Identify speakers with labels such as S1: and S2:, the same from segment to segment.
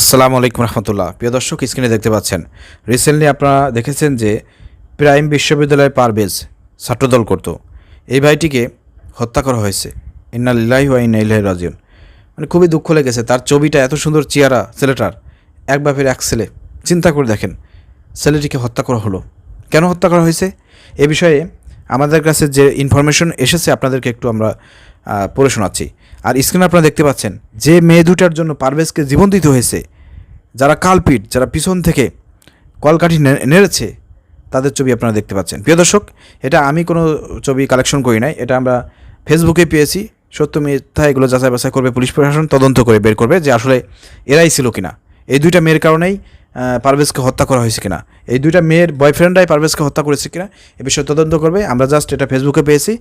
S1: আসসালামু আলাইকুম রহমতুল্লাহ। প্রিয় দর্শক, স্ক্রিনে দেখতে পাচ্ছেন। রিসেন্টলি আপনারা দেখেছেন যে প্রাইম বিশ্ববিদ্যালয় পারভেজ ছাত্রদল করত। এই ভাইটিকে হত্যা করা হয়েছে। ইন্না লিল্লাহি ওয়া ইন্না ইলাইহি রাজিউন। মানে খুবই দুঃখ লেগেছে। তার ছবিটা এত সুন্দর চেয়ারা ছেলেটার। এক বাপের এক ছেলে। চিন্তা করে দেখেন, ছেলেটিকে হত্যা করা হলো। কেন হত্যা করা হয়েছে? এ বিষয়ে আমাদের কাছে যে ইনফরমেশন এসেছে, আপনাদেরকে একটু আমরা পড়ে শোনাচ্ছি। আর স্ক্রিনে আপনারা দেখতে পাচ্ছেন, যে মেয়ে দুটার জন্য পারভেজকে জীবন দিতে হয়েছে, যারা কালপিট যারা পিছন থেকে কলকাঠি নেড়েছে, তাদের ছবি আপনারা দেখতে পাচ্ছেন। প্রিয় দর্শক, এটা আমি কোনো ছবি কালেকশন করি নাই, এটা আমরা ফেসবুকে পেয়েছি, সত্য মিথ্যা এগুলো যাচাই বাছাই করবে পুলিশ প্রশাসন, তদন্ত করে বের করবে যে আসলে এরাই ছিল কিনা। এই দুইটা মেয়ের কারণেই পারভেজকে হত্যা করা হয়েছে কিনা? এই দুইটা মেয়ের বয়ফ্রেন্ডরাই পারভেজকে হত্যা করেছে কিনা? এ বিষয়ে তদন্ত করবে। আমরা জাস্ট এটা ফেসবুকে পেয়েছি।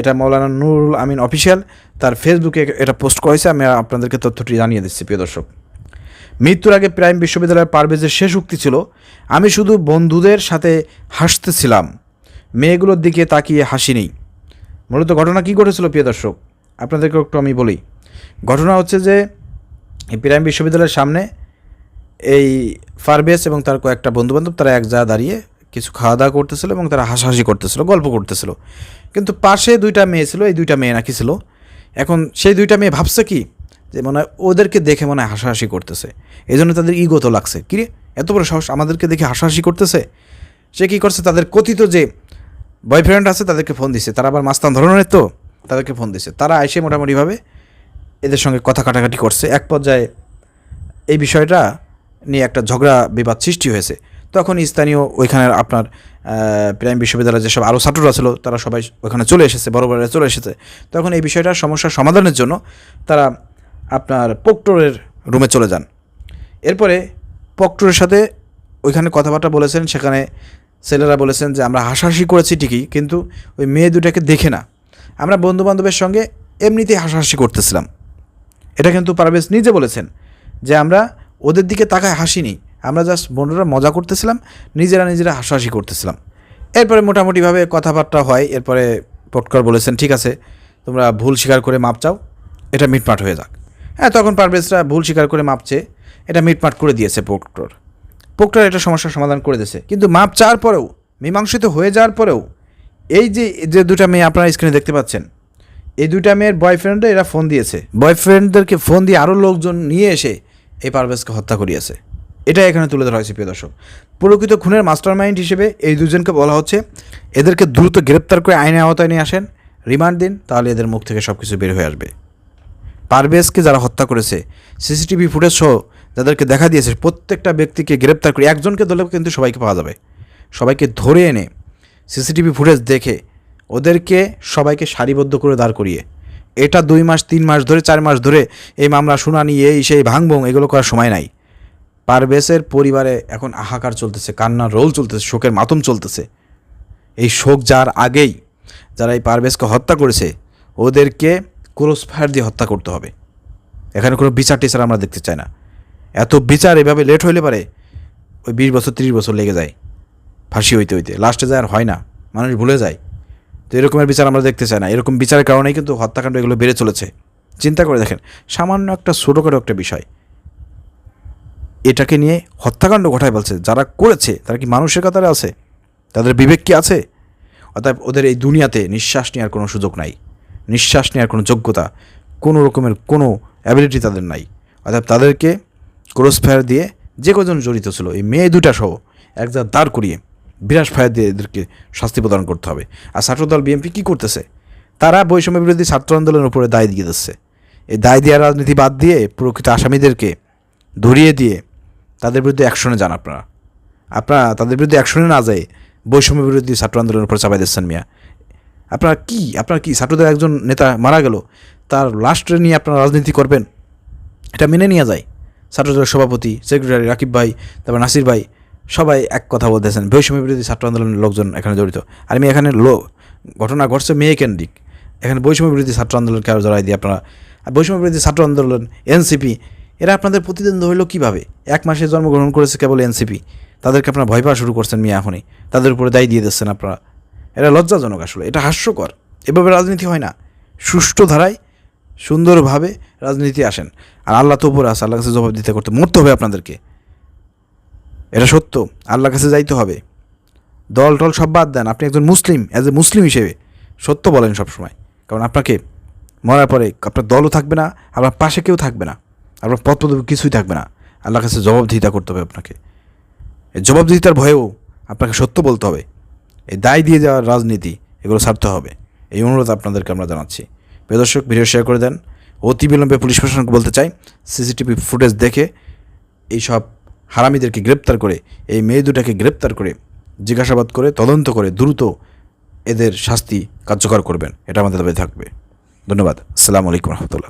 S1: এটা মৌলানা নুরুল আমিন অফিসিয়াল তার ফেসবুকে এটা পোস্ট করেছে আমি আপনাদেরকে তথ্যটি জানিয়ে দিচ্ছি, প্রিয় দর্শক। মৃত্যুর আগে প্রাইম বিশ্ববিদ্যালয়ের পারভেজের শেষ উক্তি ছিল, আমি শুধু বন্ধুদের সাথে হাসতেছিলাম। মেয়েগুলোর দিকে তাকিয়ে হাসিনি মূলত ঘটনা কী ঘটেছিল, প্রিয় দর্শক? আপনাদেরকে একটু আমি বলি। ঘটনা হচ্ছে যে প্রাইম বিশ্ববিদ্যালয়ের সামনে এই ফারবেস এবং তার কয়েকটা বন্ধুবান্ধব, তারা এক জায়গায় দাঁড়িয়ে কিছু খাওয়া দাওয়া করতেছিল এবং তারা হাসাহাসি করতেছিল, গল্প করতেছিল। কিন্তু পাশে দুইটা মেয়ে ছিল, এই দুইটা মেয়ে নাকি ছিল। এখন সেই দুইটা মেয়ে ভাবছে কি? যে মনে হয় ওদেরকে দেখে মনে হয় হাসাহাসি করতেছে। এই জন্য তাদের ইগো তো লাগছে। কিরে এত বড় সাহস আমাদেরকে দেখে হাসাহাসি করতেছে? সে কী করছে? তাদের কথিত যে বয়ফ্রেন্ড আছে, তাদেরকে ফোন দিছে। তারা আবার মাস্তান ধরনের তো, তাদেরকে ফোন দিছে। তারা এসে মোটামুটিভাবে এদের সঙ্গে কথা কাটাকাটি করছে। এক পর্যায়ে এই বিষয়টা নিয়ে একটা ঝগড়া বিবাদ সৃষ্টি হয়েছে। তখন স্থানীয় ওইখানের আপনার প্রাইম বিশ্ববিদ্যালয়ের যেসব আরও ছাত্ররা ছিল, তারা সবাই ওখানে চলে এসেছে, বড় বড় চলে এসেছে। তখন এই বিষয়টার সমস্যার সমাধানের জন্য তারা আপনার পোক্টরের রুমে চলে যান। এরপরে পক্টরের সাথে ওইখানে কথাবার্তা বলেছেন, সেখানে ছেলেরা বলেছেন যে, আমরা হাসাহাসি করেছি ঠিকই, কিন্তু ওই মেয়ে দুটাকে দেখে না। আমরা বন্ধুবান্ধবের সঙ্গে এমনিতেই হাসাহাসি করতেছিলাম। এটা কিন্তু পারভেজ নিজে বলেছেন যে, আমরা ওদের দিকে তাকায় হাসিনি। আমরা জাস্ট বন্ধুরা মজা করতেছিলাম, নিজেরা নিজেরা হাসাহাসি করতেছিলাম। এরপরে মোটামুটিভাবে কথাবার্তা হয়, এরপরে পটকর বলেছেন, ঠিক আছে, তোমরা ভুল স্বীকার করে মাপ চাও, এটা মিটমাট হয়ে যাক। হ্যাঁ তখন পারভেজরা ভুল স্বীকার করে মাপছে এটা মিটমাট করে দিয়েছে পোক্টর পোক্টর এটা সমস্যার সমাধান করে দিয়েছে। কিন্তু মাপ চাওয়ার পরেও, মীমাংসিত হয়ে যাওয়ার পরেও, এই যে যে দুটা মেয়ে আপনারা স্ক্রিনে দেখতে পাচ্ছেন, এই দুটা মেয়ের বয়ফ্রেন্ডরা এরা ফোন দিয়েছে। বয়ফ্রেন্ডদেরকে ফোন দিয়ে আরও লোকজন নিয়ে এসে এই পারভেজকে হত্যা করিয়েছে। এটা এখানে তুলে ধরা হয়েছে, প্রিয় দর্শক। প্রকৃত খুনের মাস্টার মাইন্ড হিসেবে এই দুজনকে বলা হচ্ছে, এদেরকে দ্রুত গ্রেপ্তার করে আইনের আওতায় নিয়ে আসেন। রিমান্ড দিন, তাহলে এদের মুখ থেকে সব কিছু বের হয়ে আসবে। পারভেজকে যারা হত্যা করেছে, সিসিটিভি ফুটেজ সহ যাদেরকে দেখা দিয়েছে, প্রত্যেকটা ব্যক্তিকে গ্রেপ্তার করে একজনকে ধরলেও কিন্তু সবাইকে পাওয়া যাবে। সবাইকে ধরে এনে সিসিটিভি ফুটেজ দেখে ওদেরকে সবাইকে সারিবদ্ধ করে দাঁড় করিয়ে এটা দুই মাস, তিন মাস ধরে, চার মাস ধরে এই মামলা, শুনানি, এই সেই ভাঙবং, এগুলো করার সময় নাই। পারভেজের পরিবারে এখন হাহাকার চলতেছে, কান্নার রোল চলতেছে, শোকের মাতম চলতেছে। এই শোক যার আগেই যারা এই পারভেজকে হত্যা করেছে, ওদেরকে ক্রস ফায়ার দিয়ে হত্যা করতে হবে। এখানে কোনো বিচার টিচার আমরা দেখতে চাই না। এত বিচার এভাবে লেট হইলে পারে, ওই বিশ বছর, তিরিশ বছর লেগে যায়। ফাঁসি হইতে হইতে। লাস্টে যায় আর হয় না। মানুষ ভুলে যায়। তো এরকমের বিচার আমরা দেখতে চাই না। এরকম বিচারের কারণেই কিন্তু হত্যাকাণ্ড এগুলো বেড়ে চলেছে। চিন্তা করে দেখেন, সামান্য একটা ছোটোখাটো একটা বিষয়। এটাকে নিয়ে হত্যাকাণ্ড ঘটায় বলছে। যারা করেছে, তারা কি মানুষের কাতারে আছে? তাদের বিবেক কি আছে? অর্থাৎ ওদের এই দুনিয়াতে নিঃশ্বাস নেওয়ার কোনো সুযোগ নাই। নিঃশ্বাস নেওয়ার কোনো যোগ্যতা, কোনো রকমের কোনো অ্যাবিলিটি তাদের নাই। অর্থাৎ তাদেরকে ক্রস ফায়ার দিয়ে যে কজন জড়িত ছিল, এই মেয়ে দুটা সহ একজার দাঁড় করিয়ে বিরাট ফায়ার দিয়ে এদেরকে শাস্তি প্রদান করতে হবে। আর ছাত্রদল বিএনপি কী করতেছে? তারা বৈষম্য বিরোধী ছাত্র আন্দোলনের উপরে দায় দিয়ে দিচ্ছে। এই দায় দেওয়ার রাজনীতি বাদ দিয়ে প্রকৃত আসামিদেরকে ধরিয়ে দিয়ে তাদের বিরুদ্ধে অ্যাকশনে যান আপনারা। আপনারা তাদের বিরুদ্ধে অ্যাকশনে না যায় বৈষম্য বিরোধী ছাত্র আন্দোলনের উপর চাপাই দিচ্ছেন মিয়া। আপনারা কি? আপনারা কি? ছাত্রদের একজন নেতা মারা গেল, তার লাস্টে নিয়ে আপনারা রাজনীতি করবেন? এটা মেনে নিয়ে যায়। ছাত্রদলের সভাপতি, সেক্রেটারি রাকিব ভাই, তারপর নাসির ভাই সবাই এক কথা বলতেছেন। বৈষম্য বিরোধী ছাত্র আন্দোলনের লোকজন এখানে জড়িত। আর আমি এখানে লো ঘটনা ঘটছে মেয়ে কেন্দ্রিক। এখানে বৈষম্য বিরোধী ছাত্র আন্দোলনকে আরও জড়াই দিয়ে আপনারা আর বৈষম্য বিরোধী ছাত্র আন্দোলন, এনসিপি, এরা আপনাদের প্রতিদ্বন্দ্ব হইল কীভাবে? এক মাসে জন্মগ্রহণ করেছে কেবল এনসিপি। তাদেরকে আপনারা ভয় পাওয়া শুরু করছেন মিয়া এখনই। তাদের উপরে দায়ী দিয়ে দিচ্ছেন আপনারা। এটা লজ্জাজনক আসলে। এটা হাস্যকর। এভাবে রাজনীতি হয় না। সুষ্ঠু ধারায় সুন্দরভাবে রাজনীতি আসেন। আর আল্লাহ তো উপরে আছে আল্লাহ কাছে জবাব দিতে করতে। মরতে হবে আপনাদেরকে। এটা সত্য, আল্লাহর কাছে যাইতে হবে। দল টল সব বাদ দেন, আপনি একজন মুসলিম অ্যাজ এ মুসলিম হিসেবে। সত্য বলেন সবসময়, কারণ আপনাকে মরার পরে আপনার দলও থাকবে না আপনার পাশে কেউ থাকবে না আপনার পদবি কিছুই থাকবে না। আল্লাহর কাছে জবাবদিহিতা করতে হবে আপনাকে। এই জবাবদিহিতার ভয়েও আপনাকে সত্য বলতে হবে। এই দায় দিয়ে যাওয়ার রাজনীতি, এগুলো ছাড়তে হবে। এই অনুরোধ আপনাদেরকে আমরা জানাচ্ছি। দর্শক, ভিডিও শেয়ার করে দেন। অতি বিলম্বে পুলিশ প্রশাসনকে বলতে চাই, সিসিটিভি ফুটেজ দেখে এই সব হারামিদেরকে গ্রেপ্তার করে, এই মেয়ে দুটাকে গ্রেপ্তার করে, জিজ্ঞাসাবাদ করে, তদন্ত করে দ্রুত এদের শাস্তি কার্যকর করবেন। এটা আমাদের দাবি থাকবে। ধন্যবাদ। আসসালামু আলাইকুম রহমতুল্লাহ।